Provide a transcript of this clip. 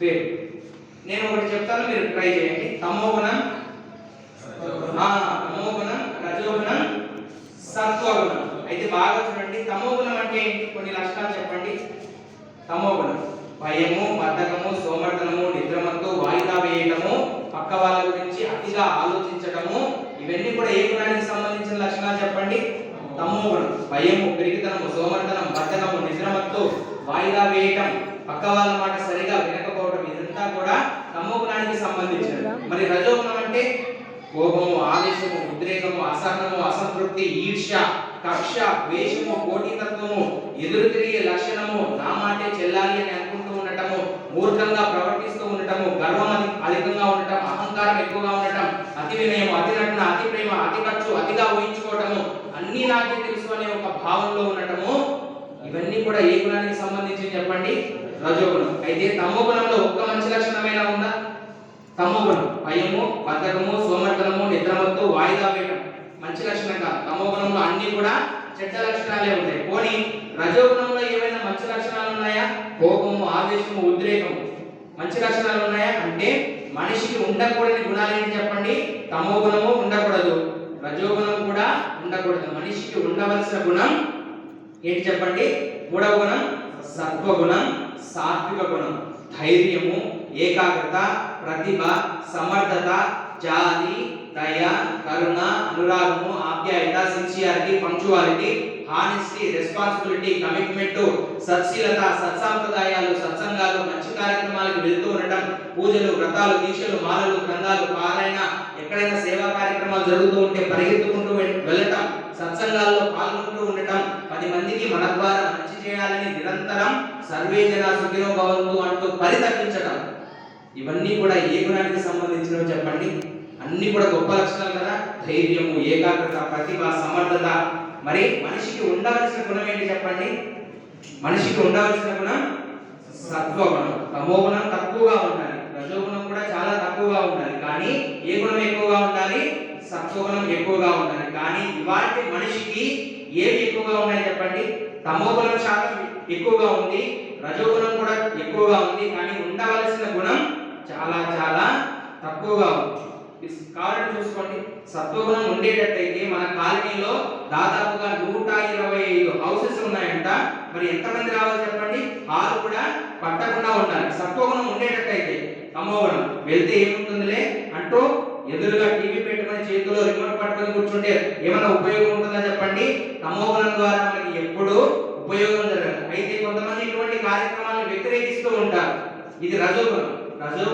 పేరు నేను ఒకటి చెప్తాను మీరు ట్రై చేయండి. తమోగుణం తమోగుణం రజోగుణం సత్వగుణం. అయితే బాగా చూడండి. తమోగుణం అంటే కొన్ని లక్షణాలు చెప్పండి. తమోగుణం. భయము బద్ధకము సోమర్థనము నిద్రమత్తు వాయిదా వేయటము పక్క వాళ్ళ గురించి అతిగా ఆలోచించటము ఇవన్నీ కూడా ఏ గుణానికి సంబంధించిన లక్షణాలు చెప్పండి? తమోగుణం. భయము పెరిగితనము సోమర్థనం బద్ధకము నిద్రమత్తు వాయిదా వేయటం పక్క వాళ్ళ మాట సరిగా వినకపోవడం ఇదంతా కూడా తమోగుణానికి సంబంధించినది. మరి రజోగుణం అంటే కోపము ఆవేశము ఉద్రేకము అసహనము అసంతృప్తి ఈర్ష్య కక్ష ద్వేషము పోటీతత్వము ఎదురు తిరిగే లక్షణము నా మాటే చెల్లాలి అని అనుకుంటూ ఉండటము మూర్ఖంగా ప్రవర్తిస్తూ ఉండటము గర్వం అధి- అధికంగా ఉండటం అహంకారం ఎక్కువగా ఉండటం అతి వినయం అతి నటన అతి ప్రేమ అతి ఖర్చు అతిగా ఊహించుకోవటము అన్ని నాకే తెలుసు అనే ఒక భావంలో ఉండటము ఇవన్నీ కూడా ఏ గుణానికి సంబంధించి చెప్పండి? రజోగుణం. అయితే తమో గుణంలో ఒక్క మంచి లక్షణమైనా ఉందా? తమోగుణం భయము బద్ధకము సోమర్థనము నిద్రమత్తు వాయిదా వేయడం మంచి లక్షణం కాదు. తమోగుణంలో అన్ని కూడా చెడ్డ లక్షణాలే ఉంటాయి. పోనీ రజోగుణంలో ఏమైనా మంచి లక్షణాలు ఉన్నాయా? కోపము ఆవేశము ఉద్రేకము. మంచి లక్షణాలు ఉన్నాయా? అంటే మనిషికి ఉండకూడని గుణాలు ఏంటి చెప్పండి? తమోగుణము ఉండకూడదు. రజోగుణం కూడా ఉండకూడదు. మనిషికి ఉండవలసిన గుణం ఏంటి చెప్పండి? మూడవ గుణం సత్వగుణం సాత్విక గుణం. ధైర్యము ఏకాగ్రత ప్రతిభ సమర్థత జాలి దయ కరుణ అనురాగము ఆప్యాయత sincerity punctuality honesty responsibility commitment సత్శీలత సత్సాంప్రదాయాలు సత్సంగాలు మంచి కార్యక్రమాలకు వెళ్తూ ఉండటం పూజలు వ్రతాలు దీక్షలు మాలలు గ్రంథాలు పాలైన ఎక్కడైనా సేవా కార్యక్రమాలు జరుగుతూ ఉంటే పరిగెత్తుకుంటూ వెళ్ళటం సత్సంగాల్లో పాల్గొంటూ ఉండటం పది మందికి మన ద్వారా మంచి చేయాలని నిరంతరం సర్వే జన సుఖినో భవంతు అంటూ పరితపించటం. ఇవన్నీ కూడా ఏ గుణానికి సంబంధించినవి చెప్పండి. అన్ని కూడా గొప్ప లక్షణాలు కదా? ధైర్యము ఏకాగ్రత ప్రతిభ సమర్థత. మరి మనిషికి ఉండవలసిన గుణం ఏంటి చెప్పండి? మనిషికి ఉండవలసిన గుణం సత్వగుణం. తమోగుణం తక్కువగా ఉండాలి. రజోగుణం కూడా చాలా తక్కువగా ఉండాలి. కానీ ఏ గుణం ఎక్కువగా ఉండాలి? సత్వగుణం ఎక్కువగా ఉండాలి. కానీ ఇవాటి మనిషికి ఏవి ఎక్కువగా ఉన్నాయి చెప్పండి? తమోగుణం శాతం ఎక్కువగా ఉంది రజోగుణం కూడా ఎక్కువగా ఉంది కానీ ఉండవలసిన గుణం చాలా చాలా తక్కువగా ఉంది. కారణం చూసుకోండి. సత్వగుణం ఉండేటట్టయితే మన కాలనీలో దాదాపుగా నూట ఇరవై ఐదు హౌసెస్ ఉన్నాయంట. మరి ఎంతమంది రావాలి చెప్పండి? ఆరు కూడా పట్టకుండా ఉండాలి. సత్వగుణం ఉండేటట్టయితే తమోగుణం. వెళ్తే ఏముంటుందిలే? అంటూ ఎదురుగా పెట్టుకొని చేతిలో రిమోట్ పట్టుకొని కూర్చుంటే ఏమైనా ఉపయోగం ఉంటుందా చెప్పండి? తమోగుణం ద్వారా మనకి ఎప్పుడు ఉపయోగం జరగదు. అయితే కొంతమంది ఇటువంటి కార్యక్రమాలను వ్యతిరేకిస్తూ ఉంటారు. ఇది రజోగుణం. రజో